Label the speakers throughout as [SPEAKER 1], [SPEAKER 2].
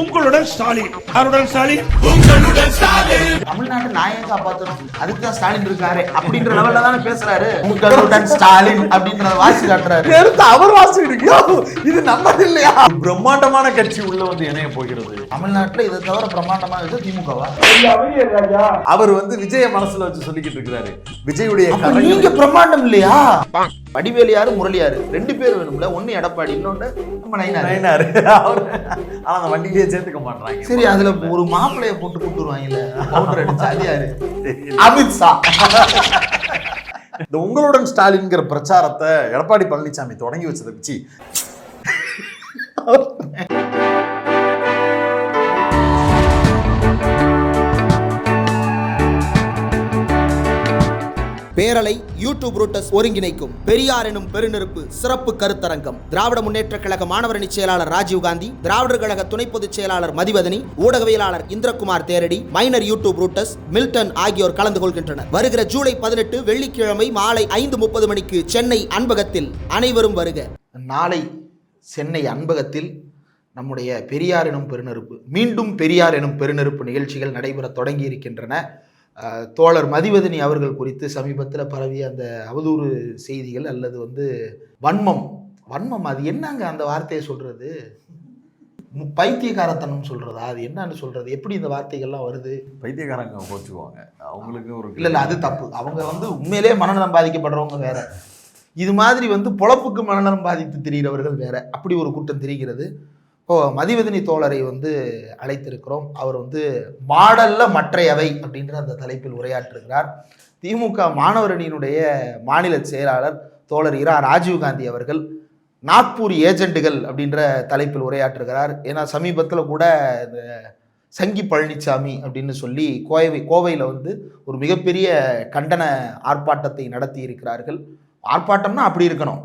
[SPEAKER 1] உங்களுடன் ஸ்டாலின். யாருடன் ஸ்டாலின்?
[SPEAKER 2] தமிழ்நாட்டை நான் ஏன் காப்பாத்தணும். அதுக்கு தான் ஸ்டாலின் இருக்காரு அப்படின்ற லெவல்ல தானே பேசுறாரு. உங்களுடன் ஸ்டாலின் அப்படின்றத வாசி காட்டுறாரு.
[SPEAKER 3] எடுத்து அவர் வாசிக்கிறீங்க இது நம்ம இல்லையா பிரம்மாண்டமான கட்சி உள்ள வந்து இணைய போகிறது?
[SPEAKER 2] தமிழ்நாட்டுல இதை தவிர பிரம்மாண்டமா இருக்கு திமுகவா?
[SPEAKER 3] அவர் வந்து விஜய மனசுல வச்சு சொல்லிக்கிட்டு இருக்கிறாரு. விஜயுடைய
[SPEAKER 2] நீங்க பிரம்மாண்டம் இல்லையா? வடிவேலியாரு முரளியாரு ரெண்டு பேர் வேணும்ல. ஒண்ணு எடப்பாடி இன்னொன்னு நம்ம
[SPEAKER 3] ஆனா அந்த வண்டியிலேயே சேர்த்துக்க மாட்டாங்க
[SPEAKER 2] சரி அதுல ஒரு மாப்பிளைய போட்டு கூட்டு வருவாங்கல்ல. பவுடர் அடிச்சு அது யாரு? அமித்ஷா
[SPEAKER 3] இந்த உங்களுடன் ஸ்டாலின்ங்கிற பிரச்சாரத்தை எடப்பாடி பழனிசாமி தொடங்கி வச்சதை வச்சு
[SPEAKER 4] பேரலை யூடியூப் ரூட்டஸ் ஒருங்கிணைக்கும் பெரியார் எனும் பெருநெருப்பு சிறப்பு கருத்தரங்கம். திராவிட முன்னேற்ற கழக மாணவரணி செயலாளர் ராஜீவ்காந்தி திராவிடர் கழக துணை பொதுச் செயலாளர் மதிவதனி ஊடகவியலாளர் Indirakumar Theradi minor YouTube Roots Milton ஆகியோர் கலந்து கொள்கின்றனர். வருகிற ஜூலை பதினெட்டு வெள்ளிக்கிழமை மாலை ஐந்து முப்பது மணிக்கு சென்னை அன்பகத்தில் அனைவரும் வருக.
[SPEAKER 2] நாளை சென்னை அன்பகத்தில் நம்முடைய பெரியார் எனும் பெருநெருப்பு மீண்டும் பெரியார் எனும் பெருநெருப்பு நிகழ்ச்சிகள் நடைபெற தொடங்கி இருக்கின்றன தோழர் மதிவதனி அவர்கள் குறித்து சமீபத்தில் பரவிய அந்த அவதூறு செய்திகள் அல்லது வந்து வன்மம். வன்மம் அது என்னங்க அந்த வார்த்தையை சொல்றது? மு- பைத்தியக்காரத்தனம் சொல்றதா? அது என்னன்னு சொல்றது? எப்படி இந்த வார்த்தைகள்லாம் வருது?
[SPEAKER 3] பைத்தியக்காரங்க கோச்சுக்குவாங்க. அவங்களுக்கு ஒரு
[SPEAKER 2] இல்ல இல்ல அது தப்பு. அவங்க வந்து உண்மையிலேயே மனநலம் பாதிக்கப்படுறவங்க வேற. இது மாதிரி வந்து பொழப்புக்கு மனநலம் பாதித்து திரிகிறவர்கள் வேற. அப்படி ஒரு கூட்டம் திரிகிறது. இப்போ மதிவதனி தோழரை வந்து அழைத்திருக்கிறோம். அவர் வந்து மாடல்ல மற்றையவை அப்படின்ற அந்த தலைப்பில் உரையாற்றுகிறார் திமுக மாணவரணியினுடைய மாநில செயலாளர் தோழர் இரா ராஜீவ்காந்தி அவர்கள் நாக்பூர் ஏஜெண்டுகள் அப்படின்ற தலைப்பில் உரையாற்றுகிறார் ஏன்னா சமீபத்தில் கூட இந்த சங்கி பழனிசாமி அப்படின்னு சொல்லி கோவை கோவையில் வந்து ஒரு மிகப்பெரிய கண்டன ஆர்ப்பாட்டத்தை நடத்தி இருக்கிறார்கள் ஆர்ப்பாட்டம்னா அப்படி இருக்கணும்.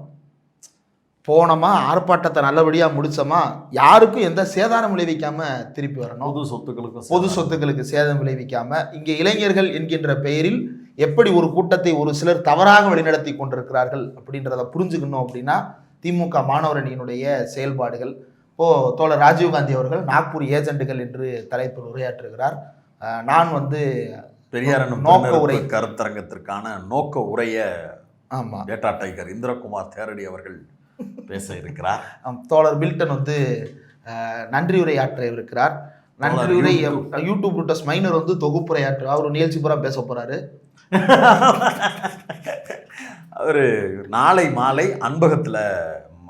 [SPEAKER 2] போனோமா ஆர்ப்பாட்டத்தை நல்லபடியாக முடிச்சோமா யாருக்கும் எந்த சேதாரம் விளைவிக்காம திருப்பி வரணும்.
[SPEAKER 3] பொது சொத்துக்களுக்கும்
[SPEAKER 2] பொது சொத்துக்களுக்கு சேதம் விளைவிக்காம இங்கே இளைஞர்கள் என்கின்ற பெயரில் எப்படி ஒரு கூட்டத்தை ஒரு சிலர் தவறாக வழிநடத்தி கொண்டிருக்கிறார்கள் அப்படின்றத புரிஞ்சுக்கணும் அப்படின்னா திமுக மாணவர் அணியினுடைய செயல்பாடுகள். இப்போ தோழர் ராஜீவ்காந்தி அவர்கள் நாக்பூர் ஏஜெண்டுகள் என்று தலைப்பில் உரையாற்றுகிறார். நான் வந்து
[SPEAKER 3] பெரியார் என்னும்
[SPEAKER 2] நோக்க உரை.
[SPEAKER 3] கருத்தரங்கத்திற்கான நோக்க உரைய
[SPEAKER 2] ஆமா.
[SPEAKER 3] டேட்டா டைகர் இந்திரகுமார் தேரடி அவர்கள் பேச இருக்கிறார்.
[SPEAKER 2] தோழர் மில்டன் வந்து நன்றி உரையாற்ற இருக்கிறார். நன்றி உரை
[SPEAKER 3] யூடியூப்.
[SPEAKER 2] ரூட்டஸ் மைனர் வந்து தொகுப்புரையாற்ற அவர் நிகழ்ச்சி பூரா பேச போறாரு.
[SPEAKER 3] அவர் நாளை மாலை அன்பகத்தில்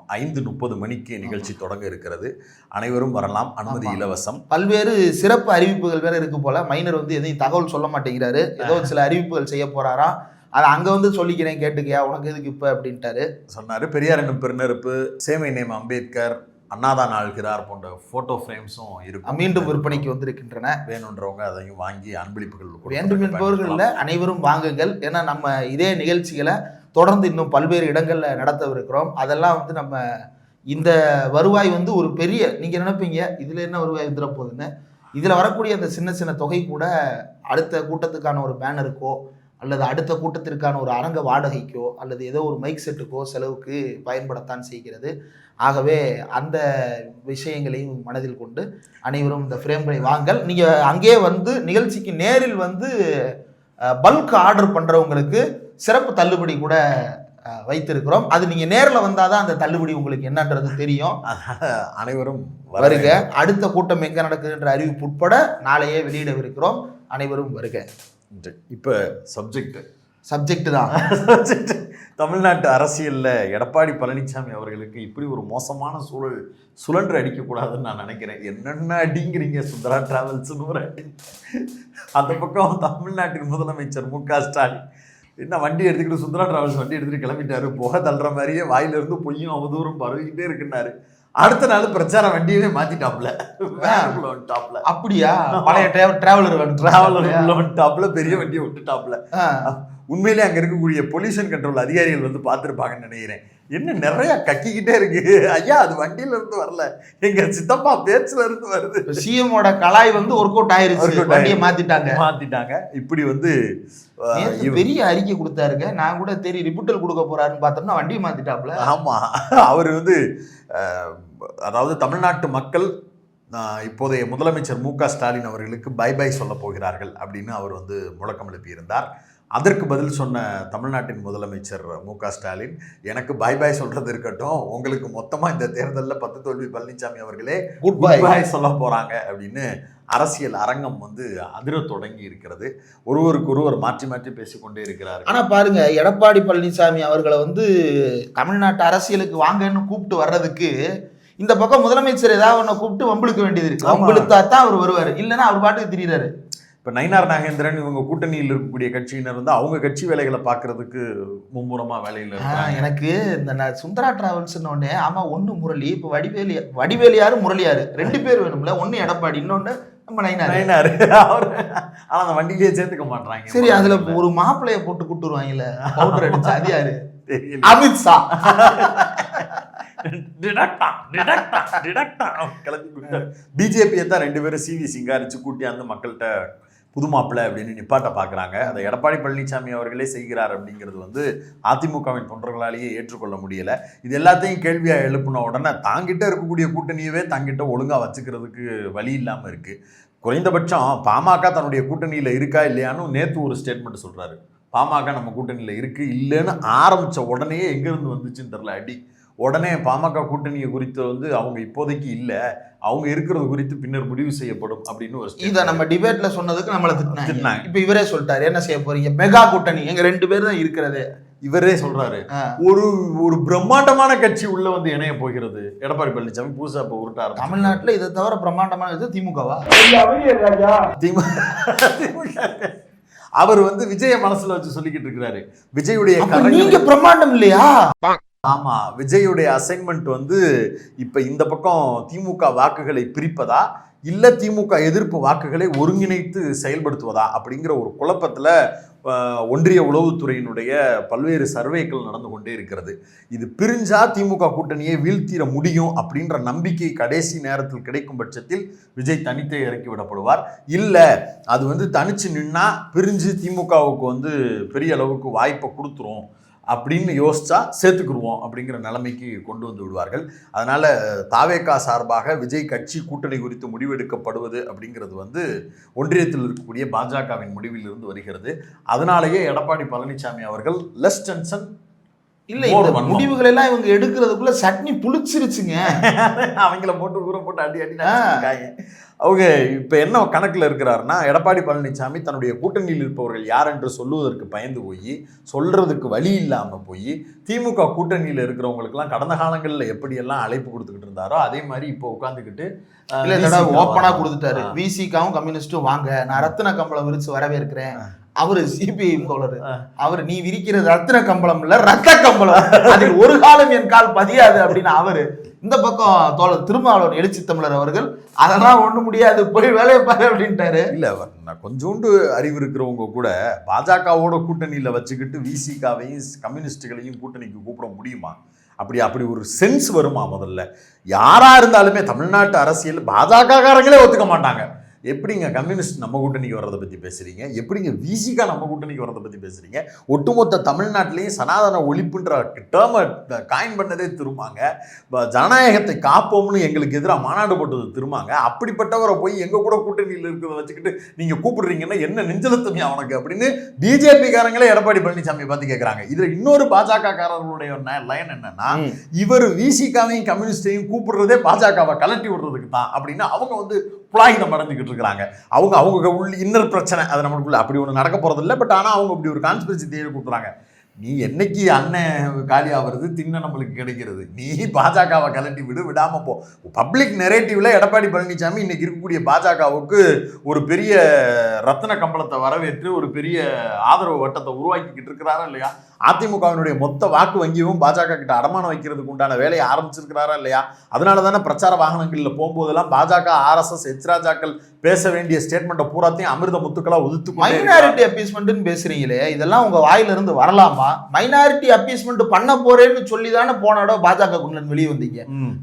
[SPEAKER 3] ஐந்து முப்பது மணிக்கு நிகழ்ச்சி தொடங்க இருக்கிறது. அனைவரும் வரலாம். அனுமதி. இலவசம்.
[SPEAKER 2] பல்வேறு சிறப்பு அறிவிப்புகள் வேற இருக்கு போல. மைனர் வந்து எதையும் தகவல் சொல்ல மாட்டேங்கிறாரு. ஏதோ சில அறிவிப்புகள் செய்ய போறாராம். அதை அங்க வந்து சொல்லிக்கிறேன் கேட்டுக்கியா உனக்கு எதுக்கு இப்ப அப்படின்ட்டாரு.
[SPEAKER 3] சொன்னார் பெரியார் என்னும் பெருநெருப்பு சேமை நேம் அம்பேத்கர் அண்ணாதான் ஆள்கிறார் போன்ற ஃபோட்டோ ஃப்ரேம்ஸும் இருக்கும்.
[SPEAKER 2] மீண்டும் விற்பனைக்கு வந்திருக்கின்றன.
[SPEAKER 3] வேணுன்றவங்க அதையும் வாங்கி அன்பளிப்புகள்
[SPEAKER 2] வேண்டும் என்பவர்கள் அனைவரும் வாங்குங்கள். ஏன்னா நம்ம இதே நிகழ்ச்சிகளை தொடர்ந்து இன்னும் பல்வேறு இடங்கள்ல நடத்தவிருக்கிறோம். அதெல்லாம் வந்து நம்ம இந்த வருவாய் வந்து ஒரு பெரிய நீங்க நினைப்பீங்க? இதுல என்ன வருவாய் வந்துட போகுதுன்னு? இதுல வரக்கூடிய அந்த சின்ன சின்ன தொகை கூட அடுத்த கூட்டத்துக்கான ஒரு பேனருக்கோ அல்லது அடுத்த கூட்டத்திற்கான ஒரு அரங்க வாடகைக்கோ அல்லது ஏதோ ஒரு மைக் செட்டுக்கோ செலவுக்கு பயன்படத்தான் செய்கிறது. ஆகவே அந்த விஷயங்களையும் மனதில் கொண்டு அனைவரும் இந்த ஃப்ரேம்களை வாங்கல். நீங்க அங்கேயே வந்து நிகழ்ச்சிக்கு நேரில் வந்து பல்க் ஆர்டர் பண்றவங்களுக்கு சிறப்பு தள்ளுபடி கூட வைத்திருக்கிறோம். அது நீங்க நேர்ல வந்தாதான் அந்த தள்ளுபடி உங்களுக்கு என்னன்றது தெரியும்.
[SPEAKER 3] அனைவரும்
[SPEAKER 2] வருக. அடுத்த கூட்டம் எங்க நடக்குதுன்ற அறிவிப்பு உட்பட நாளையே வெளியிடவிருக்கிறோம். அனைவரும் வருக.
[SPEAKER 3] இப்போ சப்ஜெக்ட்
[SPEAKER 2] சப்ஜெக்ட் தான்.
[SPEAKER 3] தமிழ்நாட்டு அரசியல்ல எடப்பாடி பழனிசாமி அவர்களுக்கு இப்படி ஒரு மோசமான சூழல் சுழன்று அடிக்கக்கூடாதுன்னு நான் நினைக்கிறேன். என்னென்ன அடிங்கிறீங்க சுந்தரா டிராவல்ஸ்னு ஒரு அடி. அந்த பக்கம் தமிழ்நாட்டின் முதலமைச்சர் மு க ஸ்டாலின். என்ன வண்டி எடுத்துக்கிட்டு சுந்தரா டிராவல்ஸ் வண்டி எடுத்துட்டு கிளம்பிட்டாரு. புகை தள்ளுற மாதிரியே வாயில இருந்து பொய்யும் அவதூறும் பரவிக்கிட்டே இருக்குன்னாரு. அடுத்த நாள் பிரச்சார வண்டியவே மாத்திட்டாப்ல. வேனுக்குள்ள வந்துட்டாப்ல.
[SPEAKER 2] அப்படியா? பழைய டிராவலர்
[SPEAKER 3] டிராவலர் உள்ள வந்துட்டாப்ல பெரிய வண்டியை விட்டுட்டாப்ல. உண்மையிலே அங்க இருக்கக்கூடிய பொல்யூஷன் கண்ட்ரோல் அதிகாரிகள் வந்து பார்த்துருப்பாங்கன்னு நினைக்கிறேன். என்ன நிறைய கக்கிக்கிட்டே இருக்கு. ஐயா அது வண்டியில இருந்து வரல. எங்க சித்தப்பா பேச்சுல இருந்து வருது.
[SPEAKER 2] சிஎமோட கலாய் வந்து ஒர்க் அவுட் ஆயிருச்சு. வண்டியை. மாத்திட்டாங்க.
[SPEAKER 3] மாத்திட்டாங்க. இப்படி வந்து
[SPEAKER 2] பெரிய அறிக்கை கொடுத்தாருங்க. நான் கூட தெரிய ரிப்பூட்டல் கொடுக்க போறாருன்னு பார்த்தோம்னா வண்டியை மாத்திட்டாப்ல.
[SPEAKER 3] ஆமா. அவர் வந்து அதாவது தமிழ்நாட்டு மக்கள் இப்போதைய முதலமைச்சர் மு க ஸ்டாலின் அவர்களுக்கு பை பை சொல்ல போகிறார்கள் அப்படின்னு அவர் வந்து முழக்கம் எழுப்பியிருந்தார். அதற்கு பதில் சொன்ன தமிழ்நாட்டின் முதலமைச்சர் மு க ஸ்டாலின் எனக்கு பை பை சொல்றது இருக்கட்டும். உங்களுக்கு மொத்தமா இந்த தேர்தலில் பத்து தோல்வி பழனிசாமி அவர்களே
[SPEAKER 2] குட் பை
[SPEAKER 3] பாய் சொல்ல போறாங்க. அப்படின்னு அரசியல் அரங்கம் வந்து அதிர தொடங்கி இருக்கிறது. ஒருவருக்கு ஒருவர் மாற்றி மாற்றி பேசிக்கொண்டே இருக்கிறார்கள்
[SPEAKER 2] ஆனா பாருங்க எடப்பாடி பழனிசாமி அவர்களை வந்து தமிழ்நாட்டு அரசியலுக்கு வாங்கன்னு கூப்பிட்டு வர்றதுக்கு இந்த பக்கம் முதலமைச்சர் ஏதாவது ஒண்ண கூப்பிட்டு வம்பிழுக்க வேண்டியது இருக்கு. வம்பிழுத்தா தான் அவர் வருவாரு. இல்லைன்னா அவர் பாட்டுக்கு திரியிறாரு.
[SPEAKER 3] இப்ப நயினார் நாகேந்திரன் இவங்க கூட்டணியில் இருக்கக்கூடிய கட்சியினர் வந்து அவங்க கட்சி வேலைகளை பார்க்கறதுக்கு மும்முரமா வேலையில
[SPEAKER 2] எனக்கு இந்த சுந்தரா டிராவல்ஸ் உடனே ஆமா ஒண்ணு முரளி இப்ப வடிவேலி வடிவேலியாரு முரளியாரு. ரெண்டு பேர் வேணும்ல ஒண்ணு எடப்பாடி இன்னொன்னு நம்ம நயினார்.
[SPEAKER 3] நயினார். அவர் ஆனா அந்த வண்டியிலேயே சேர்த்துக்க மாட்டாங்க
[SPEAKER 2] சரி அதுல ஒரு மாப்பிளைய போட்டு கூட்டுருவாங்கல்ல பவுடர் அடிச்சு அது யாரு? அமித்ஷா.
[SPEAKER 3] பிஜேபியை தான் ரெண்டு பேரும் சிவி சிங்காரிச்சு கூட்டி அந்த மக்கள்கிட்ட புது மாப்பிள்ளை அப்படின்னு நிப்பாட்ட பார்க்குறாங்க அதை எடப்பாடி பழனிசாமி அவர்களே செய்கிறார் அப்படிங்கிறது வந்து அதிமுகவின் தொண்டர்களாலேயே ஏற்றுக்கொள்ள முடியலை. இது எல்லாத்தையும் கேள்வியாக எழுப்பின உடனே தாங்கிட்ட இருக்கக்கூடிய கூட்டணியவே தாங்கிட்ட ஒழுங்காக வச்சுக்கிறதுக்கு வழி இல்லாமல் இருக்குது குறைந்தபட்சம் பாமக தன்னுடைய கூட்டணியில் இருக்கா இல்லையான்னு நேற்று ஒரு ஸ்டேட்மெண்ட் சொல்கிறாரு பாமக நம்ம கூட்டணியில் இருக்குது இல்லைன்னு ஆரம்பித்த உடனே எங்கேருந்து வந்துச்சுன்னு தெரில அடி உடனே பாமக கூட்டணியை குறித்து வந்து அவங்க இப்போதைக்கு இல்லை அவங்க இருக்கிறது குறித்து பின்னர் முடிவு செய்யப்படும் அப்படின்னு ஒரு
[SPEAKER 2] இத. நம்ம டிபேட்ல சொன்னதுக்கு நம்மள திட்டினாங்க. இப்ப இவரே சொல்லிட்டாரு என்ன செய்ய போறீங்க மெகா கூட்டணி எங்க ரெண்டு பேர் தான் இருக்கிறது
[SPEAKER 3] இவரே சொல்றாரு. ஒரு ஒரு பிரம்மாண்டமான கட்சி உள்ள வந்து இணைய போகிறது எடப்பாடி பழனிசாமி புதுசா இப்ப உருட்ட ஆரம்பிச்சிருக்காரு.
[SPEAKER 2] தமிழ்நாட்டுல இதை தவிர பிரம்மாண்டமான இது திமுகவா
[SPEAKER 3] திமு- திமுக. அவர் வந்து விஜய மனசுல வச்சு சொல்லிக்கிட்டு இருக்கிறாரு விஜயுடைய
[SPEAKER 2] நீங்க பிரம்மாண்டம் இல்லையா
[SPEAKER 3] ஆமாம் விஜயுடைய அசைன்மெண்ட் வந்து இப்போ இந்த பக்கம் திமுக வாக்குகளை பிரிப்பதா? இல்லை திமுக எதிர்ப்பு வாக்குகளை ஒருங்கிணைத்து செயல்படுத்துவதா? அப்படிங்கிற ஒரு குழப்பத்தில் ஒன்றிய உளவுத்துறையினுடைய பல்வேறு சர்வேக்கள் நடந்து கொண்டே இருக்கிறது. இது பிரிஞ்சா திமுக கூட்டணியை வீழ்த்திட முடியும் அப்படின்ற நம்பிக்கை கடைசி நேரத்தில் கிடைக்கும் பட்சத்தில் விஜய் தனித்தே இறக்கி விடப்படுவார். இல்லை அது வந்து தனிச்சு நின்னா பிரிஞ்சு திமுகவுக்கு வந்து பெரிய அளவுக்கு வாய்ப்பை கொடுத்துரும். அப்படின்னு யோசிச்சா சேர்த்துக்குருவோம் அப்படிங்கிற நிலைமைக்கு கொண்டு வந்து விடுவார்கள். அதனால் தாவேகா சார்பாக விஜய் கட்சி கூட்டணி குறித்து முடிவெடுக்கப்படுவது அப்படிங்கிறது வந்து ஒன்றியத்தில் இருக்கக்கூடிய பாஜகவின் முடிவில் இருந்து வருகிறது. அதனாலேயே எடப்பாடி பழனிசாமி அவர்கள் லெஸ் டென்ஷன்
[SPEAKER 2] இல்ல இந்த. முடிவுகள் எல்லாம் இவங்க எடுக்கிறதுக்குள்ள சட்னி புளிச்சிருச்சுங்க.
[SPEAKER 3] அவங்கள போட்டு ஊற போட்டு அடி அடி. அவங்க இப்போ என்ன கணக்கில் இருக்கிறாருன்னா எடப்பாடி பழனிசாமி தன்னுடைய கூட்டணியில் இருப்பவர்கள் யார் என்று சொல்லுவதற்கு பயந்து போய் சொல்றதுக்கு வழி இல்லாமல் போய் திமுக கூட்டணியில் இருக்கிறவங்களுக்கெல்லாம் கடந்த காலங்களில் எப்படியெல்லாம் அழைப்பு கொடுத்துக்கிட்டு இருந்தாரோ அதே மாதிரி இப்போ உட்காந்துக்கிட்டு
[SPEAKER 2] இல்ல ஓப்பனா கொடுத்துட்டாரு. விசிகாவும் கம்யூனிஸ்டும் வாங்க. நான் ரத்தின கம்பளம் விரிச்சு வரவேற்கிறேன். அவரு சிபிஐ தோழர். அவர் நீ விரிக்கிறது ரத்தின கம்பளம் இல்ல ரத்த கம்பளம். அதில் ஒரு காலம் என் கால் பதியாது அப்படின்னு அவரு இந்த பக்கம் தோழர் திருமாவளவன் எழுச்சி தமிழர் அவர்கள் அதெல்லாம் ஒண்ணு முடியாது போய் வேலையை பாரு அப்படின்ட்டாரு.
[SPEAKER 3] இல்ல நான் கொஞ்சோண்டு அறிவு இருக்கிறவங்க கூட பாஜகவோட கூட்டணியில வச்சுக்கிட்டு விசிகாவையும் கம்யூனிஸ்டுகளையும் கூட்டணிக்கு கூப்பிட முடியுமா? அப்படி அப்படி ஒரு சென்ஸ் வருமா முதல்ல? யாரா இருந்தாலுமே தமிழ்நாட்டு அரசியல் பாஜக காரங்களே ஒத்துக்க மாட்டாங்க. எப்படிங்க கம்யூனிஸ்ட் நம்ம கூட்டணிக்கு வர்றதை பத்தி பேசுறீங்க? எப்படிங்க விசிகா நம்ம கூட்டணிக்கு வர்றதை பத்தி பேசுறீங்க? ஒட்டுமொத்த தமிழ்நாட்டிலையும் சனாதன ஒழிப்புன்ற டேர்மை காயின் பண்ணதே திரும்பாங்க. ஜனநாயகத்தை காப்போம்னு எங்களுக்கு எதிராக மாநாடு போட்டது திரும்பாங்க. அப்படிப்பட்டவரை போய் எங்க கூட கூட்டணியில் இருக்கிறத வச்சுக்கிட்டு நீங்க கூப்பிடுறீங்கன்னா என்ன நெஞ்சலத்தமியா அவனுக்கு அப்படின்னு பிஜேபி காரங்களே எடப்பாடி பழனிசாமி பார்த்து கேட்கறாங்க இதுல இன்னொரு பாஜக காரர்களுடைய லைன் என்னன்னா. இவர் விசிகாவையும் கம்யூனிஸ்டையும் கூப்பிடுறதே பாஜகவை கலட்டி விடுறதுக்கு தான் அப்படின்னு அவங்க வந்து புலாயுதம் அடைஞ்சிக்கிட்டு இருக்கிறாங்க. அவங்க அவங்க உள்ள இன்னர் பிரச்சனை அது நம்மளுக்குள்ள அப்படி ஒன்று நடக்க போகிறதில்ல பட் ஆனால் அவங்க அப்படி ஒரு கான்ஸ்பிரசி தேவை கொடுக்குறாங்க. நீ என்னைக்கு அண்ணன் காலி ஆகிறது தின்ன நம்மளுக்கு கிடைக்கிறது. நீ பாஜகவை கலட்டி விடு விடாம போ. பப்ளிக் நெரேட்டிவ்ல எடப்பாடி பழனிசாமி இன்னைக்கு இருக்கக்கூடிய பாஜகவுக்கு ஒரு பெரிய ரத்தின கம்பளத்தை வரவேற்று ஒரு பெரிய ஆதரவு வட்டத்தை உருவாக்கிக்கிட்டு இருக்கிறாரா இல்லையா? அதிமுகவினுடைய மொத்த வாக்கு வங்கியும் பாஜக கிட்ட அடமானம் வைக்கிறதுக்கு உண்டான வேலையை ஆரம்பிச்சிருக்கிறாரா இல்லையா? அதனால தானே பிரச்சார வாகனங்களில் போகும்போதெல்லாம் பாஜக ஆர்எஸ்எஸ் எச்ராஜாக்கள் பேச வேண்டிய ஸ்டேட்மெண்ட்டை பூராத்தையும் அமிர்த முத்துக்களா உதுத்து கொண்டே இருக்கிறார்.
[SPEAKER 2] மைனாரிட்டி அப்பீஸ்மெண்ட்னு பேசுறீங்களே இதெல்லாம் உங்க வாயில இருந்து வரலாமா மைனாரிட்டி அப்பீஸ்மெண்ட் பண்ண போறேன்னு சொல்லி தானே போன இடம் பாஜக குண்டன் வெளியே வந்தீங்க.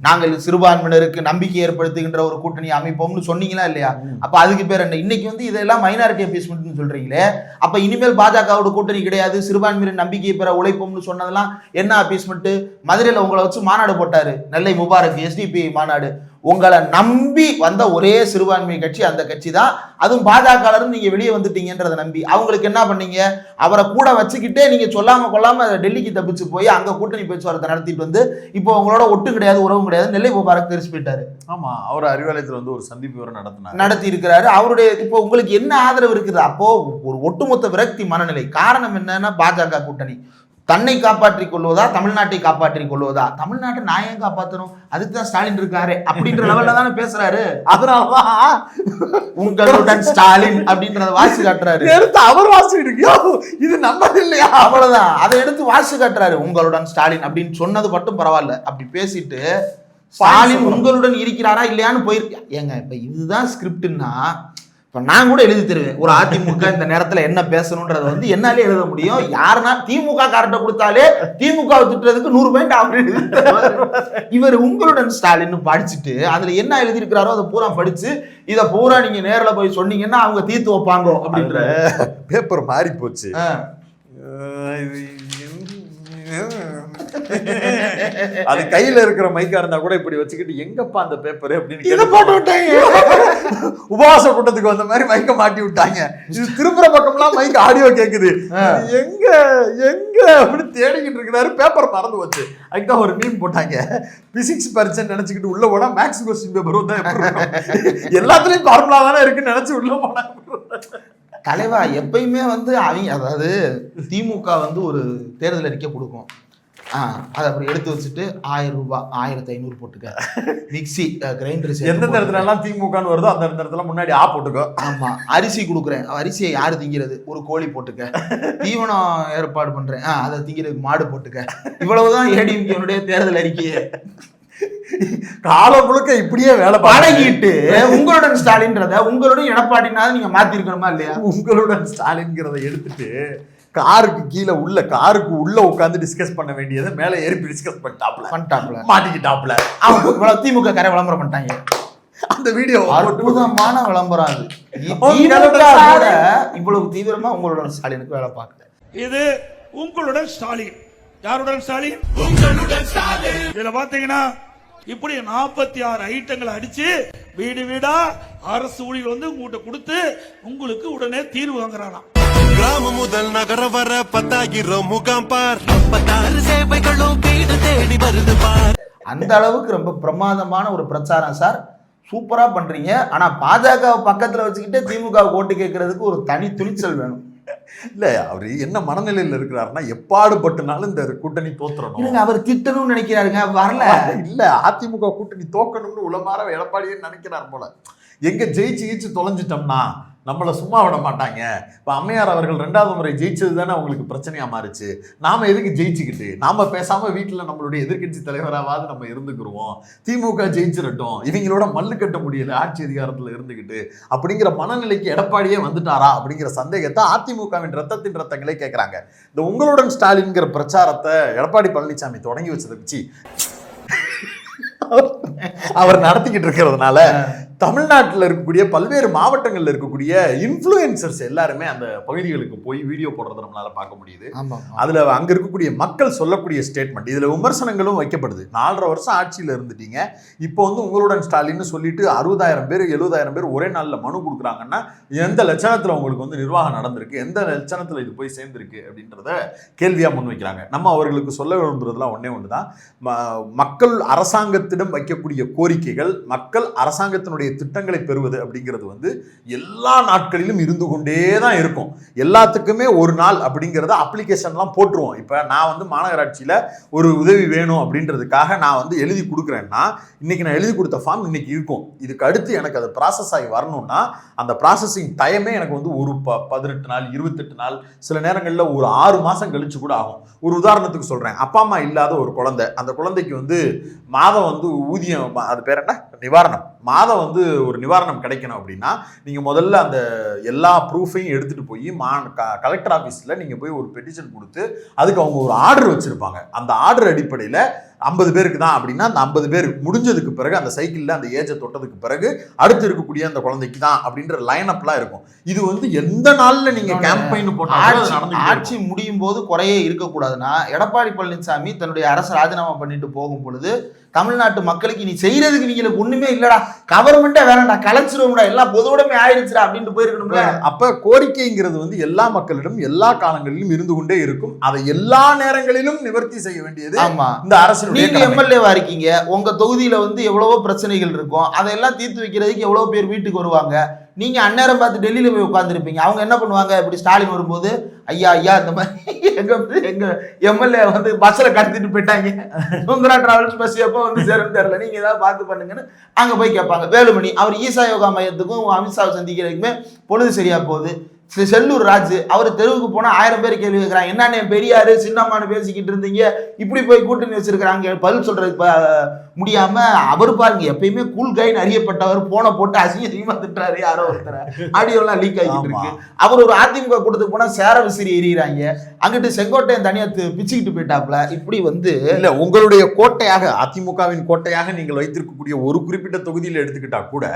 [SPEAKER 2] நாங்கள் சிறுபான்மையினருக்கு நம்பிக்கை ஏற்படுத்துகின்ற ஒரு கூட்டணி அமைப்போம்னு சொன்னீங்களா இல்லையா. அப்ப அதுக்கு பேர் என்ன? இன்னைக்கு வந்து இதெல்லாம் மைனாரிட்டி அப்பீஸ்மெண்ட்னு சொல்றீங்களே அப்ப இனிமேல் பாஜகவோட கூட்டணி கிடையாது சிறுபான்மையினர் நம்பிக்கையை பெற உழைப்போம்னு சொன்னதெல்லாம் என்ன அப்பீஸ்மெண்ட் மதுரையில உங்களை வச்சு மாநாடு போட்டாரு நெல்லை முபாரக் எஸ்டிபி மாநாடு. உங்களை நம்பி வந்த ஒரே சிறுபான்மை கட்சி அந்த கட்சி தான் அதுவும் பாஜக இருந்து நீங்க வெளியே வந்துட்டீங்கன்றதை நம்பி. அவங்களுக்கு என்ன பண்ணீங்க? அவரை கூட வச்சுக்கிட்டே நீங்க சொல்லாம கொள்ளாம டெல்லிக்கு தப்பிச்சு போய் அங்க கூட்டணி பேச்சுவார்த்தை நடத்திட்டு வந்து இப்போ உங்களோட ஒட்டும் கிடையாது உறவும் கிடையாது நெல்லை முபாரக் தெரிச்சு போயிட்டாரு.
[SPEAKER 3] ஆமா அவர் அறிவாலயத்துல வந்து ஒரு சந்திப்பு வர நடத்தினார்.
[SPEAKER 2] நடத்தி இருக்கிறாரு. அவருடைய இப்போ உங்களுக்கு என்ன ஆதரவு இருக்குது? அப்போ ஒரு ஒட்டுமொத்த விரக்தி மனநிலை. காரணம் என்னன்னா பாஜக கூட்டணி. தன்னை காப்பாற்றிக் கொள்வதா தமிழ்நாட்டை காப்பாற்றிக் கொள்வதா? தமிழ்நாட்டை நான் ஏன் காப்பாற்றணும் அதுக்கு தான் ஸ்டாலின் இருக்காரு அப்படின்ற லெவல்ல தானே பேசுறாரு.
[SPEAKER 3] அதனாலதான்
[SPEAKER 2] உங்களுடன் ஸ்டாலின் அப்படின்றத வாசி காட்டுறாரு.
[SPEAKER 3] எடுத்து அவர் யோ, இது நம்ம இல்லையா?
[SPEAKER 2] அவ்வளவுதான். அதை எடுத்து வாசி காட்டுறாரு. உங்களுடன் ஸ்டாலின் அப்படின்னு சொன்னது மட்டும் பரவாயில்ல. அப்படி பேசிட்டு ஸ்டாலின் உங்களுடன் இருக்கிறாரா இல்லையான்னு போயிருக்கு ஏங்க இப்ப இதுதான் ஸ்கிரிப்ட்னா இப்ப நான் கூட எழுதி தருவேன். ஒரு அதிமுக இந்த நேரத்துல என்ன பேசணும்ன்றத வந்து என்னாலே எழுத முடியும். யாருன்னா திமுக கார்ட்ட கொடுத்தாலே திமுக திட்டுறதுக்கு நூறு பாயிண்ட் அவர். இவர் உங்களுடன் ஸ்டாலின் படிச்சுட்டு அதுல என்ன எழுதியிருக்கிறாரோ அதை பூரா படிச்சு இதை பூரா நீங்க நேர்ல போய் சொன்னீங்கன்னா அவங்க தீர்த்து வைப்பாங்க அப்படின்ற
[SPEAKER 3] பேப்பர் மாறி போச்சு அது கையில இருக்கிற மைக்கா இருந்தா கூட இப்படி வச்சுக்கிட்டு எங்கப்பா அந்த பேப்பர் அப்படின்னு
[SPEAKER 2] போட்டு விட்டாங்க.
[SPEAKER 3] உபவாச கூட்டத்துக்கு வந்த மாதிரி மைக்க மாட்டி விட்டாங்க. இது திருப்புற பக்கம்லாம் மைக் ஆடியோ கேக்குது. எங்க எங்க அப்படின்னு தேடிக்கிட்டு இருக்கிறாரு. பேப்பர் மறந்து போச்சு. அதுக்கு ஒரு மீன் போட்டாங்க. பிசிக்ஸ் பரிச்சை நினைச்சுக்கிட்டு உள்ள போனா மேக்ஸ் கொஸ்டின் பேப்பர் வந்தா? எல்லாத்துலயும் ஃபார்முலா தானே இருக்குன்னு நினைச்சு உள்ள போனா?
[SPEAKER 2] தலைவா எப்பயுமே வந்து அவங்க அதாவது திமுக வந்து ஒரு தேர்தல் அறிக்கை கொடுக்கும். அதை அப்படி எடுத்து வச்சுட்டு ஆயிரம் ரூபாய் ஆயிரத்தி ஐநூறு போட்டுக்க. மிக்சி கிரைண்டர்
[SPEAKER 3] எந்தெந்த இடத்துல எல்லாம் திமுகன்னு வருதோ அந்த இடத்துல முன்னாடி ஆ போட்டுக்கோ.
[SPEAKER 2] ஆமா அரிசி கொடுக்குறேன். அரிசியை யாரு திங்கிறது? ஒரு கோழி போட்டுக்க. தீவனம் ஏற்பாடு பண்றேன். ஆ அதை திங்கிறதுக்கு மாடு போட்டுக்க. இவ்வளவுதான் ஏடிஎம்கேனுடைய தேர்தல் அறிக்கையே
[SPEAKER 3] காலம் முழுக்க இப்படியே வேலை
[SPEAKER 2] பழகிட்டு உங்களுடன் ஸ்டாலின்றத உங்களுடன் எடப்பாடினாவது நீங்க மாத்தி இருக்கணுமா இல்லையா?
[SPEAKER 3] உங்களுடன் ஸ்டாலின்ங்கிறத எடுத்துட்டு காருக்கு கீழே உள்ள காருக்கு உள்ள உட்காந்து டிஸ்கஸ் பண்ண வேண்டியதை மேல ஏறி டிஸ்கஸ் பண்ணிட்டாப்ல.
[SPEAKER 2] பண்ணிட்டாப்ல.
[SPEAKER 3] மாட்டிக்கிட்டாப்ல.
[SPEAKER 2] அவங்க திமுக காரை விளம்பரம் பண்ணிட்டாங்க.
[SPEAKER 3] அந்த வீடியோ
[SPEAKER 2] அற்புதமான விளம்பரம் அது.
[SPEAKER 3] உங்களுடன் ஸ்டாலின்.
[SPEAKER 2] இவ்வளவு தீவிரமா உங்களோட ஸ்டாலினுக்கு வேலை பார்க்கல.
[SPEAKER 1] இது உங்களுடன் ஸ்டாலின். யாருடன் ஸ்டாலின்? இதுல பாத்தீங்கன்னா இப்படி நாற்பத்தி ஆறு ஐட்டங்களை அடிச்சு வீடு வீடா அரசு ஊழியர் வந்து உங்ககிட்ட கொடுத்து உங்களுக்கு உடனே தீர்வு வாங்குறானாம்
[SPEAKER 5] கிராமம் முதல் நகர வர பத்தாயிரம் முகாம் பார்.
[SPEAKER 6] பத்தாறு சேவைகளும் வீடு தேடி வருது பார்.
[SPEAKER 2] அந்த அளவுக்கு ரொம்ப பிரமாதமான ஒரு பிரச்சாரம் சார். சூப்பரா பண்றீங்க. ஆனா பாஜக பக்கத்துல வச்சுக்கிட்டு திமுக ஓட்டு கேட்கறதுக்கு ஒரு தனி துணிச்சல் வேணும்.
[SPEAKER 3] இல்ல அவரு என்ன மனநிலையில இருக்கிறாருன்னா எப்பாடுபட்டுனாலும் இந்த கூட்டணி தோத்துறணும்.
[SPEAKER 2] இல்லைங்க அவர் திட்டணும்னு நினைக்கிறாருங்க. வரல.
[SPEAKER 3] இல்ல அதிமுக கூட்டணி தோக்கணும்னு உளமாற எடப்பாடியே நினைக்கிறார் போல. எங்க ஜெயிச்சு ஜெயிச்சு தொலைஞ்சிட்டோம்னா நம்மளை சும்மா விட மாட்டாங்க. இப்போ அம்மையார் அவர்கள் ரெண்டாவது முறை ஜெயிச்சது தானே அவங்களுக்கு பிரச்சனையா மாறுச்சு. நாம எதுக்கு ஜெயிச்சுக்கிட்டு? நாம பேசாம வீட்டில் நம்மளுடைய எதிர்க்கட்சி தலைவராவது நம்ம இருந்துக்கிருவோம். திமுக ஜெயிச்சிடட்டும் இவங்களோட மல்லு கட்ட முடியல ஆட்சி அதிகாரத்தில் இருந்துக்கிட்டு. அப்படிங்கிற மனநிலைக்கு எடப்பாடியே வந்துட்டாரா? அப்படிங்கிற சந்தேகத்தை அதிமுகவின் ரத்தத்தின் ரத்தங்களே கேட்குறாங்க இந்த உங்களுடன் ஸ்டாலின்ங்கிற பிரச்சாரத்தை எடப்பாடி பழனிசாமி தொடங்கி வச்சதை வச்சு அவர் நடத்திக்கிட்டு இருக்கிறதுனால தமிழ்நாட்டில் இருக்கக்கூடிய பல்வேறு மாவட்டங்களில் இருக்கக்கூடிய இன்ஃப்ளூயன்சர்ஸ் எல்லாருமே அந்த பகுதிகளுக்கு போய் வீடியோ போடுறத நம்மளால பார்க்க முடியுது. அதுல அங்க இருக்கக்கூடிய மக்கள் சொல்லக்கூடிய ஸ்டேட்மெண்ட் இதுல விமர்சனங்களும் வைக்கப்படுது. நாலரை வருஷம் ஆட்சியில இருந்துட்டீங்க. இப்போ வந்து உங்களுடன் ஸ்டாலின்னு சொல்லிட்டு அறுபதாயிரம் பேர் எழுபதாயிரம் பேர் ஒரே நாள்ல மனு கொடுக்குறாங்கன்னா எந்த லட்சணத்துல உங்களுக்கு வந்து நிர்வாகம் நடந்திருக்கு? எந்த லட்சணத்துல இது போய் சேர்ந்திருக்கு? அப்படின்றத கேள்வியா முன்வைக்கிறாங்க நம்ம அவர்களுக்கு சொல்ல விரும்புறதுலாம் ஒண்ணே ஒண்ணுதான். ம- மக்கள் அரசாங்கத்திடம் வைக்கக்கூடிய கோரிக்கைகள் மக்கள் அரசாங்கத்தினுடைய திட்டங்களை பெறுவது அப்படிங்கிறது வந்து எல்லா நாட்களிலும் இருந்து கொண்டே தான் இருக்கும். எல்லாத்துக்குமே ஒரு நாள் அப்படிங்கிறத அப்ளிகேஷன்லாம் போட்டுருவோம். இப்போ நான் வந்து மாநகராட்சியில் ஒரு உதவி வேணும் அப்படின்றதுக்காக நான் வந்து எழுதி கொடுக்குறேன்னா இன்றைக்கி நான் எழுதி கொடுத்த ஃபார்ம் இன்னைக்கு இருக்கும். இதுக்கு அடுத்து எனக்கு அது ப்ராசஸ் ஆகி வரணும்னா அந்த ப்ராசஸிங் டைமே எனக்கு வந்து ஒரு ப பதினெட்டு நாள் இருபத்தெட்டு நாள் சில நேரங்களில் ஒரு ஆறு மாதம் கழிச்சு கூட ஆகும். ஒரு உதாரணத்துக்கு சொல்கிறேன் அப்பா அம்மா இல்லாத ஒரு குழந்தை அந்த குழந்தைக்கு வந்து மாதம் வந்து ஊதியம் அது பேர் என்ன? நிவாரணம். மாதம் வந்து ஒரு நிவாரணம் கிடைக்கணும் அப்படின்னா நீங்கள் முதல்ல அந்த எல்லா ப்ரூஃபையும் எடுத்துகிட்டு போய் மா கலெக்டர் ஆஃபீஸில் நீங்கள் போய் ஒரு பெட்டிஷன் கொடுத்து அதுக்கு அவங்க ஒரு ஆர்டர் வச்சுருப்பாங்க. அந்த ஆர்டர் அடிப்படையில் ஐம்பது பேருக்கு தான் அப்படின்னா அந்த ஐம்பது பேர் முடிஞ்சதுக்கு பிறகு அந்த சைக்கிளில் அந்த ஏஜை தொட்டதுக்கு பிறகு அடுத்து இருக்கக்கூடிய அந்த குழந்தைக்கு தான் அப்படின்ற லைன் அப்லாம் இருக்கும். இது வந்து எந்த நாள்ல நீங்க கேம்பெயின் போட்டாலும்
[SPEAKER 2] ஆட்சி முடியும் போது குறையே இருக்கக்கூடாதுன்னா எடப்பாடி பழனிசாமி தன்னுடைய அரசு ராஜினாமா பண்ணிட்டு போகும் பொழுது தமிழ்நாட்டு மக்களுக்கு நீ செய்யறதுக்கு நீங்களுக்கு ஒண்ணுமே இல்லடா கவர்மெண்டே வேணாம்டா கலைச்சிருவோம்டா எல்லாம் பொதுவுடைமை ஆயிடுச்சுடா அப்படின்ட்டு போயிருக்கணும்ல.
[SPEAKER 3] அப்ப கோரிக்கைங்கிறது வந்து எல்லா மக்களிடம் எல்லா காலங்களிலும் இருந்து கொண்டே இருக்கும். அதை எல்லா நேரங்களிலும் நிவர்த்தி செய்ய வேண்டியது
[SPEAKER 2] ஆமா.
[SPEAKER 3] இந்த அரசினுடைய
[SPEAKER 2] நீங்க. எம்எல்ஏவா இருக்கீங்க. உங்க தொகுதியில வந்து எவ்வளவோ பிரச்சனைகள் இருக்கும். அதெல்லாம் தீர்த்து வைக்கிறதுக்கு எவ்வளவு பேர் வீட்டுக்கு வருவாங்க. நீங்க அந்நேரம் பார்த்து டெல்லியில போய் உட்காந்துருப்பீங்க அவங்க என்ன பண்ணுவாங்க? இப்படி ஸ்டாலின் வரும்போது ஐயா ஐயா இந்த மாதிரி எங்க எங்க எம்எல்ஏ வந்து பஸ்ல கடத்திட்டு போயிட்டாங்க. சுந்தரா டிராவல்ஸ் பஸ் எப்போ வந்து சேரும் தெரியல. நீங்க ஏதாவது பார்த்து பண்ணுங்கன்னு அங்க போய் கேட்பாங்க. வேலுமணி அவர் ஈசா யோகா மையத்துக்கும் அமித்ஷாவை சந்திக்கிறதுக்குமே பொழுது சரியா போகுது. செல்லூர் ராஜு அவர் தெருவுக்கு போனால் ஆயிரம் பேர் கேள்வி கேட்குறாங்க என்னென்ன பெரியார் சின்னம்மான்னு பேசிக்கிட்டு இருந்தீங்க. இப்படி போய் கூட்டணி வச்சிருக்கிறாங்க. பதில் சொல்றதுக்கு முடியாம அவர் பாருங்க எப்பயுமே கூல் கைன்னு அறியப்பட்டவர் போனை போட்டு அசிங்க அசிங்கமா திட்டுறாரு யாரோ ஒருத்தர். ஆடியோ எல்லாம் லீக் ஆகிட்டு. இருக்கு. அவர் ஒரு அதிமுக கூட்டத்துக்கு போனா சேர விசிறி எறிகிறாங்க. அங்கிட்டு செங்கோட்டையன் தனியா தி- பிச்சுக்கிட்டு போயிட்டாப்ல. இப்படி வந்து
[SPEAKER 3] இல்ல உங்களுடைய கோட்டையாக அதிமுகவின் கோட்டையாக நீங்கள் வைத்திருக்கக்கூடிய ஒரு குறிப்பிட்ட தொகுதியில் எடுத்துக்கிட்டா கூட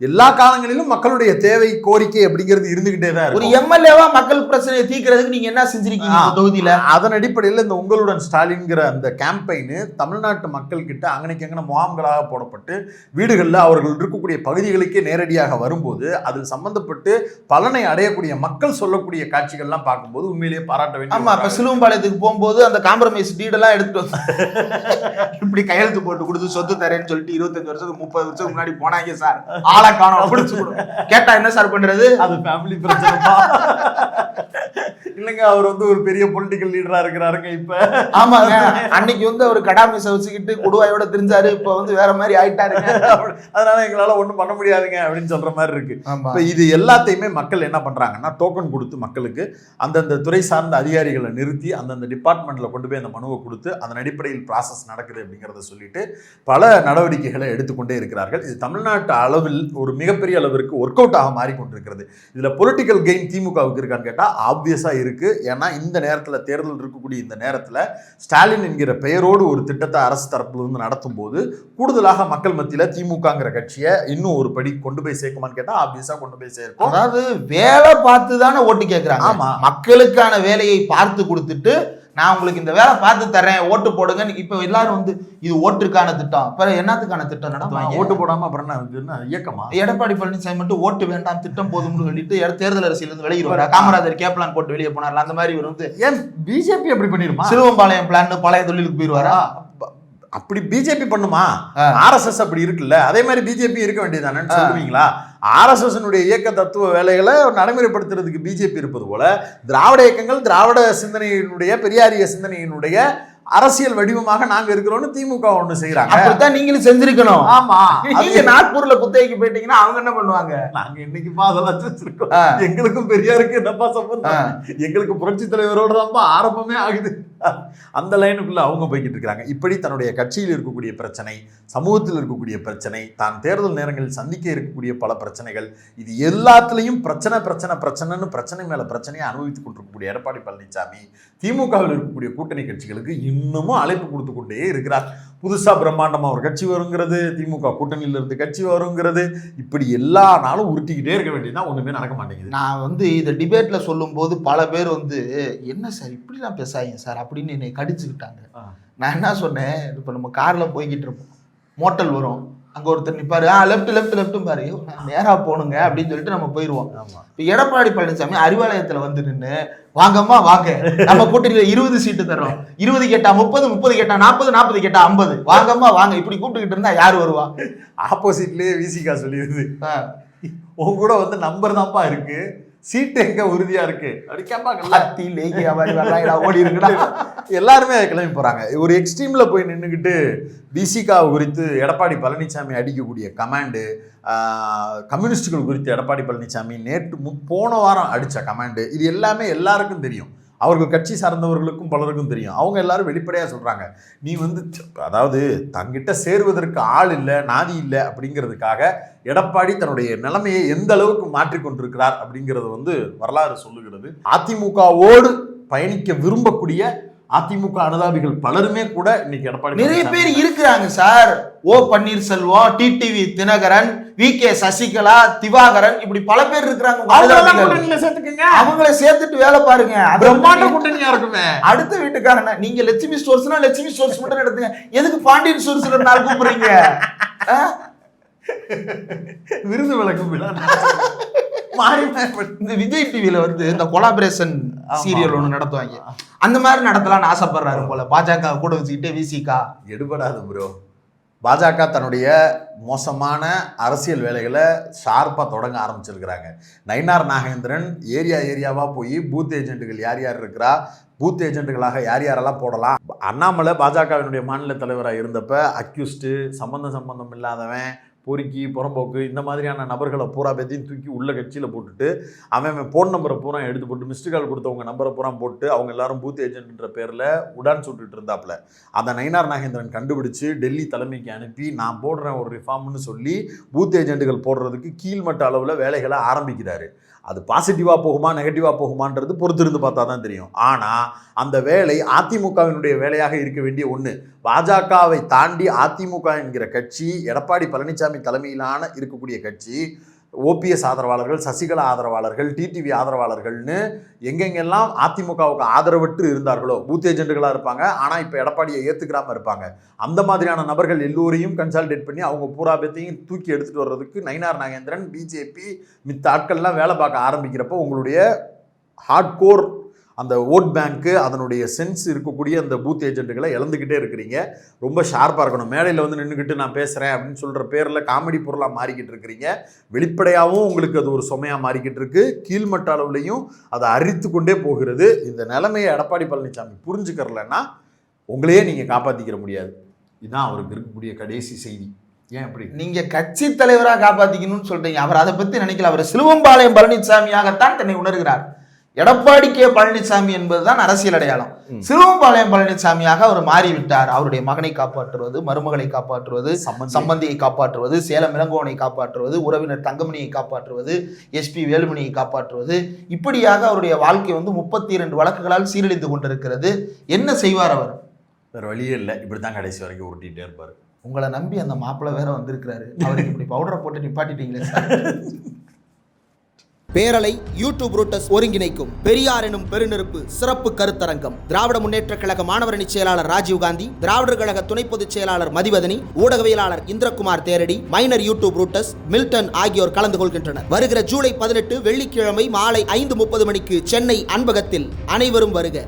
[SPEAKER 3] எல்லா காலங்களிலும் மக்களுடைய தேவை கோரிக்கை அப்படிங்கிறது இருந்துகிட்டே தான்
[SPEAKER 2] ஒரு எம்எல்ஏவா மக்கள் பிரச்சனையை தீர்க்கறதுக்கு நீங்க என்ன செஞ்சிருக்கீங்க. தொகுதியில?
[SPEAKER 3] அதன் அடிப்படையில் இந்த உங்களுடன் ஸ்டாலின்கிற அந்த கேம்பெயின் தமிழ்நாட்டு மக்கள் கிட்ட அங்கனைக்கு அங்கன முகாம்களாக போடப்பட்டு வீடுகளில் அவர்கள் இருக்கக்கூடிய பகுதிகளுக்கே நேரடியாக வரும்போது அதில் சம்பந்தப்பட்டு பலனை அடையக்கூடிய மக்கள் சொல்லக்கூடிய காட்சிகள்லாம் பார்க்கும்போது உண்மையிலேயே பாராட்ட வேண்டிய
[SPEAKER 2] ஆமா இப்ப சிலுவம்பாளையத்துக்கு போகும்போது அந்த காம்ப்ரமைஸ் டீடெல்லாம் எடுத்துட்டு இப்படி கையெழுத்து போட்டு கொடுத்து சொத்து தரேன்னு சொல்லிட்டு இருபத்தஞ்சு வருஷத்துக்கு முப்பது வருஷத்துக்கு முன்னாடி போனாங்க சார். ஆளை காணோம். கேட்டா என்ன சார் பண்றது?
[SPEAKER 3] அது ஃபேமிலி பிரச்சனை இல்லைங்க அவர் வந்து ஒரு பெரிய பொலிட்டிக்கல் லீடரா இருக்கிறாருங்க இப்ப.
[SPEAKER 2] ஆமாங்க. அன்னைக்கு வந்து அவர் கடாமிச வச்சுக்கிட்டு கொடுவாயோட தெரிஞ்சாரு இப்ப வந்து வேற மாதிரி ஆயிட்டாருங்க.
[SPEAKER 3] அதனால எங்களால ஒண்ணும் பண்ண முடியாதுங்க அப்படின்னு சொல்ற மாதிரி இருக்கு. இப்ப இது எல்லாத்தையுமே மக்கள் என்ன பண்றாங்கன்னா டோக்கன் கொடுத்து மக்களுக்கு அந்தந்த துறை சார்ந்த அதிகாரிகளை நிறுத்தி அந்தந்த டிபார்ட்மெண்ட்ல கொண்டு போய் அந்த மனுவை கொடுத்து அதன் அடிப்படையில் ப்ராசஸ் நடக்குது அப்படிங்கிறத சொல்லிட்டு பல நடவடிக்கைகளை எடுத்துக்கொண்டே இருக்கிறார்கள். இது தமிழ்நாட்டு அளவில் ஒரு மிகப்பெரிய அளவிற்கு ஒர்க் அவுட் ஆக மாறிக்கொண்டிருக்கிறது. இதுல பொலிட்டிக்கல் கெயின் திமுகவுக்கு இருக்கான்னு கேட்டா ஆப்வியஸா இருக்கு. ஏன்னா இந்த நேரத்துல தேர்தல் இருக்கக்கூடிய இந்த நேரத்துல ஸ்டாலின் என்கிற பெயரோடு ஒரு திட்டத்தை அரசு தரப்புல இருந்து நடத்தும் போது கூடுதலாக மக்கள் மத்தியில திமுகங்கிற கட்சியை இன்னும் ஒரு படி கொண்டு போய் சேர்க்குமான்னு கேட்டா ஆப்வியஸா கொண்டு போய் சேர்க்கும்.
[SPEAKER 2] அதாவது வேலை பார்த்து தானே ஓட்டு கேட்கறாங்க
[SPEAKER 3] ஆமா.
[SPEAKER 2] மக்களுக்கான வேலையை பார்த்து கொடுத்துட்டு நான் உங்களுக்கு இந்த வேலை பார்த்து தரேன் ஓட்டு போடுங்க இப்ப எல்லாரும் வந்து இது ஓட்டுக்கான திட்டம். பிறகு என்னத்துக்கான திட்டம் நடத்துவாங்க?
[SPEAKER 3] ஓட்டு போடாம அப்புறம் என்ன இயக்கமா?
[SPEAKER 2] எடப்பாடி பழனிசாமி மட்டும் ஓட்டு வேண்டாம் திட்டம் போதும்னு சொல்லிட்டு தேர்தல் அரசியல் இருந்து வெளியே காமராஜர் கேப்லான் போட்டு வெளியே போனார்ல அந்த மாதிரி இவர் வந்து
[SPEAKER 3] ஏன் பிஜேபி அப்படி பண்ணிருமா?
[SPEAKER 2] சிலுவம்பாளையம் பிளான் பழைய தொழிலுக்கு போயிருவாரா?
[SPEAKER 3] அப்படி பிஜேபி பண்ணுமா. ஆர்எஸ்எஸ் அப்படி இருக்குல்ல. அதே மாதிரி பிஜேபி இருக்க வேண்டியதானேன்னு சொல்லுவீங்களா? ஆர்எஸ்எஸ் வேலைய தத்துவ வேலைகளை நடைமுறைப்படுத்துறதுக்கு பிஜேபி இருப்பது போல திராவிட இயக்கங்கள் திராவிட சிந்தனையினுடைய பெரியாரிய சிந்தனையினுடைய அரசியல் வடிவமாக நாங்க இருக்கிறோம்னு திமுக ஒண்ணு செய்யறாங்க
[SPEAKER 2] அப்படித்தான் நீங்களும் செஞ்சிருக்கணும்.
[SPEAKER 3] ஆமா.
[SPEAKER 2] நீங்க நாக்பூர்ல குத்தகைக்கு போயிட்டீங்கன்னா அவங்க என்ன பண்ணுவாங்க?
[SPEAKER 3] நாங்க என்னைக்குப்பா அதெல்லாம் செஞ்சிருக்கோம். எங்களுக்கும் பெரியாருக்கு என்னப்பா. சம்பந்தம்? எங்களுக்கு புரட்சி தலைவரோட தான்ப்பா ஆரம்பமே ஆகுது. அந்த லைனுக்குள்ளே அவங்க போய்கிட்டு இருக்காங்க. இப்படி தன்னுடைய கட்சியில் இருக்கக்கூடிய பிரச்சனை சமூகத்தில் இருக்கக்கூடிய பிரச்சனை தான் தேர்தல் நேரங்களில் சந்திக்க இருக்கக்கூடிய பல பிரச்சனைகள் இது எல்லாத்துலேயும் பிரச்சனை பிரச்சனை பிரச்சனைன்னு பிரச்சனை மேலே பிரச்சனையை அனுபவித்துக் கொண்டிருக்கக்கூடிய எடப்பாடி பழனிசாமி திமுகவில் இருக்கக்கூடிய கூட்டணி கட்சிகளுக்கு இன்னமும் அழைப்பு கொடுத்து கொண்டே இருக்கிறார். புதுசா பிரம்மாண்டமா ஒரு கட்சி வருங்கிறது திமுக கூட்டணியில இருந்து கட்சி வருங்கிறது இப்படி எல்லா நாளும் உருட்டிக்கிட்டே இருக்க வேண்டியதுதான் ஒண்ணுமே நடக்க மாட்டேங்குது.
[SPEAKER 2] நான் வந்து இந்த டிபேட்ல சொல்லும்போது பல பேர் வந்து என்ன சார் இப்படிலாம் பேசாதீங்க சார்? அப்படின்னு என்னை கடிச்சுக்கிட்டாங்க. நான் என்ன சொன்னேன் இப்போ நம்ம கார்ல போய்கிட்டு இருப்போம். மோட்டல் வரும். அங்க ஒருத்தர் நிப்பாரு. ஆ லெஃப்ட் லெஃப்ட் லெஃப்ட் பாரு. ஐயோ, நான் நேரா போகணுங்க அப்படின்னு சொல்லிட்டு நம்ம போயிடுவோம்
[SPEAKER 3] ஆமா.
[SPEAKER 2] இப்போ எடப்பாடி பழனிசாமி அறிவாலயத்துல வந்து நின்று வாங்கம்மா வாங்க. நம்ம கூட்டணியில இருபது சீட்டு தர்றோம். இருபது கேட்டா முப்பது முப்பது கேட்டா நாற்பது நாற்பது கேட்டா ஐம்பது. வாங்கம்மா வாங்க. இப்படி கூப்பிட்டுக்கிட்டு இருந்தா யார் வருவா?
[SPEAKER 3] ஆப்போசிட்லயே விசிகா சொல்லிடுது. உன் கூட வந்து நம்பர் தான்ப்பா இருக்கு. சீட்டு எங்க உறுதியா இருக்கு? அப்படி கேட்பாங்கல்ல
[SPEAKER 2] கத்தி லேகியா மாதிரி வரலாங்கடா ஓடி இருக்குடா.
[SPEAKER 3] எல்லாருமே கிளம்பி போறாங்க. ஒரு எக்ஸ்ட்ரீம்ல போய் நின்றுக்கிட்டு பிசிகா குறித்து எடப்பாடி பழனிசாமி அடிக்கக்கூடிய கமாண்டு கம்யூனிஸ்டுகள் குறித்து எடப்பாடி பழனிசாமி நேற்று மு- போன வாரம் அடிச்ச கமாண்டு இது எல்லாமே எல்லாருக்கும் தெரியும். அவர்கள் கட்சி சார்ந்தவர்களுக்கும் பலருக்கும் தெரியும். அவங்க எல்லாரும் வெளிப்படையாக சொல்கிறாங்க நீ வந்து அதாவது தங்கிட்ட சேருவதற்கு ஆள் இல்லை நாதி இல்லை அப்படிங்கிறதுக்காக எடப்பாடி தன்னுடைய நிலைமையை எந்த அளவுக்கு மாற்றிக்கொண்டிருக்கிறார் அப்படிங்கிறது வந்து வரலாறு சொல்லுகிறது. அதிமுகவோடு பயணிக்க விரும்பக்கூடிய அதிமுக அனுதாபிகள் பலருமே கூட இன்னைக்கு எடப்பாடி
[SPEAKER 2] நிறைய பேர் இருக்கிறாங்க sir. O Panneerselvam TTV Dhinakaran V K Sasikala Divakaran இப்படி பல பேர் இருக்கிறாங்க
[SPEAKER 3] சேர்த்துக்கங்க.
[SPEAKER 2] அவங்கள சேர்த்துட்டு வேலை பாருங்க.
[SPEAKER 3] பிரம்மாண்ட கூட்டணியா இருக்குமே.
[SPEAKER 2] அடுத்த வீட்டுக்காரன நீங்க லட்சுமி ஸ்டோர்ஸ்னா லட்சுமி ஸ்டோர்ஸ் மட்டும் எடுத்துங்க எதுக்கு பாண்டியன் ஸ்டோர்ஸ் நாள் கூப்பிடுறீங்க?
[SPEAKER 3] விருது விளக்கும் மாறி
[SPEAKER 2] இந்த விஜய் டிவில வந்து இந்த கொலாபரேஷன் சீரியல். ஒண்ணு நடத்துவாங்க. அந்த மாதிரி நடத்தலாம்னு ஆசைப்படுறாரு போல. பாஜக கூட வச்சுக்கிட்டு விசிகா
[SPEAKER 3] எடுபடாது ப்ரோ பாஜக தன்னுடைய மோசமான அரசியல் வேலைகளை ஷார்ப்பாக தொடங்க ஆரம்பிச்சிருக்கிறாங்க. நயினார் நாகேந்திரன் ஏரியா ஏரியாவாக போய் பூத் ஏஜென்ட்டுகள் யார் யார் இருக்கிறா? பூத் ஏஜென்ட்டுகளாக யார் யாரெல்லாம் போடலாம்? அண்ணாமலை பாஜகவினுடைய மாநில தலைவராக இருந்தப்ப அக்யூஸ்டு சம்பந்தம் சம்பந்தம் இல்லாதவன் பொறுக்கி புறம்போக்கு இந்த மாதிரியான நபர்களை பூரா பேத்தையும் தூக்கி உள்ள கட்சியில் போட்டுட்டு அவன் ஃபோன் நம்பரை பூரா எடுத்து போட்டு மிஸ்டு கால் கொடுத்தவங்க நம்பரை பூரா போட்டு அவங்க எல்லாரும் பூத் ஏஜென்ட்ன்ற பேரில் உடான் சுட்டுட்டு இருந்தாப்புல. அந்த நயினார் நாகேந்திரன் கண்டுபிடிச்சு டெல்லி தலைமைக்கு அனுப்பி நான் போடுறேன் ஒரு ரிஃபார்ம்னு சொல்லி பூத் ஏஜென்ட்டுகள் போடுறதுக்கு கீழ்மட்ட அளவில் வேலைகளை ஆரம்பிக்கிறாரு. அது பாசிட்டிவாக போகுமா நெகட்டிவாக போகுமான்றது பொறுத்திருந்து பார்த்தா தான் தெரியும். ஆனால் அந்த வேலை அதிமுகவினுடைய வேலையாக இருக்க வேண்டிய ஒன்று பாஜகவை தாண்டி அதிமுக என்கிற கட்சி எடப்பாடி பழனிசாமி தலைமையிலான இருக்கக்கூடிய கட்சி ஓபிஎஸ் ஆதரவாளர்கள் சசிகலா ஆதரவாளர்கள் டிடிவி ஆதரவாளர்கள்னு எங்கெங்கெல்லாம் அதிமுகவுக்கு ஆதரவற்று இருந்தார்களோ பூத் ஏஜென்ட்டுகளாக இருப்பாங்க. ஆனால் இப்போ எடப்பாடியை ஏற்றுக்கிறாமல் இருப்பாங்க. அந்த மாதிரியான நபர்கள் எல்லோரையும் கன்சால்டேட் பண்ணி அவங்க பூராபத்தையும் தூக்கி எடுத்துகிட்டு வர்றதுக்கு நயினார் நாகேந்திரன் பிஜேபி மித்த ஆட்கள்லாம் வேலை பார்க்க ஆரம்பிக்கிறப்போ உங்களுடைய ஹார்ட்கோர் அந்த ஓட் பேங்க்கு அதனுடைய சென்ஸ் இருக்கக்கூடிய அந்த பூத் ஏஜென்ட்டுகளை இழந்துக்கிட்டே இருக்கிறீங்க. ரொம்ப ஷார்ப்பாக இருக்கணும். மேடையில் வந்து நின்றுக்கிட்டு நான் பேசுகிறேன் அப்படின்னு சொல்கிற பேரில் காமெடி பொருளாக மாறிக்கிட்டு இருக்கிறீங்க. வெளிப்படையாகவும் உங்களுக்கு அது ஒரு சுமையாக மாறிக்கிட்டு இருக்கு. கீழ்மட்ட அளவுலையும் அதை அரித்து கொண்டே போகிறது. இந்த நிலைமையை எடப்பாடி பழனிசாமி புரிஞ்சுக்கிறலன்னா உங்களையே நீங்கள் காப்பாற்றிக்கிற முடியாது. இதுதான் அவருக்கு இருக்கக்கூடிய கடைசி செய்தி. ஏன் அப்படி?
[SPEAKER 2] நீங்க கட்சி தலைவராக காப்பாத்திக்கணும்னு சொல்றீங்க. அவர் அதை பத்தி நினைக்கல. அவர் சிலுவம்பாளையம் பழனிசாமியாகத்தான் தன்னை உணர்கிறார். எடப்பாடி கே பழனிசாமி என்பதுதான் அரசியல் அடையாளம். சிலுவம்பாளையம் பழனிசாமியாக அவர் மாறிவிட்டார். அவருடைய மகனை காப்பாற்றுவது மருமகளை காப்பாற்றுவது
[SPEAKER 3] சம்பந்தி.
[SPEAKER 2] சம்பந்தியை காப்பாற்றுவது சேலம் இளங்கோவனை காப்பாற்றுவது உறவினர் தங்கமணியை காப்பாற்றுவது எஸ்பி வேலுமணியை காப்பாற்றுவது. இப்படியாக அவருடைய வாழ்க்கை வந்து முப்பத்தி இரண்டு வழக்குகளால் சீரழிந்து கொண்டிருக்கிறது. என்ன செய்வார் அவர்?
[SPEAKER 3] வேறு வழியே இல்லை. இப்படி தான் கடைசி வரைக்கும் உருட்டிகிட்டே இருப்பார்.
[SPEAKER 2] உங்களை நம்பி அந்த மாப்பிள்ளை வேற வந்திருக்கிறாரு. அவருக்கு இப்படி பவுடரை போட்டு நிப்பாட்டிட்டீங்களே சார்.
[SPEAKER 4] பேரலை யூடியூப் ரூட்டஸ் ஒருங்கிணைக்கும் பெரியார் எனும் பெருநெருப்பு சிறப்பு கருத்தரங்கம். திராவிட முன்னேற்ற கழக மாணவரணி செயலாளர் ராஜீவ்காந்தி திராவிடர் கழக துணை பொதுச் செயலாளர் மதிவதனி ஊடகவியலாளர் Indirakumar Theradi minor YouTube Roots Milton ஆகியோர் கலந்து கொள்கின்றனர். வருகிற ஜூலை பதினெட்டு வெள்ளிக்கிழமை மாலை ஐந்து முப்பது மணிக்கு சென்னை அன்பகத்தில் அனைவரும் வருக.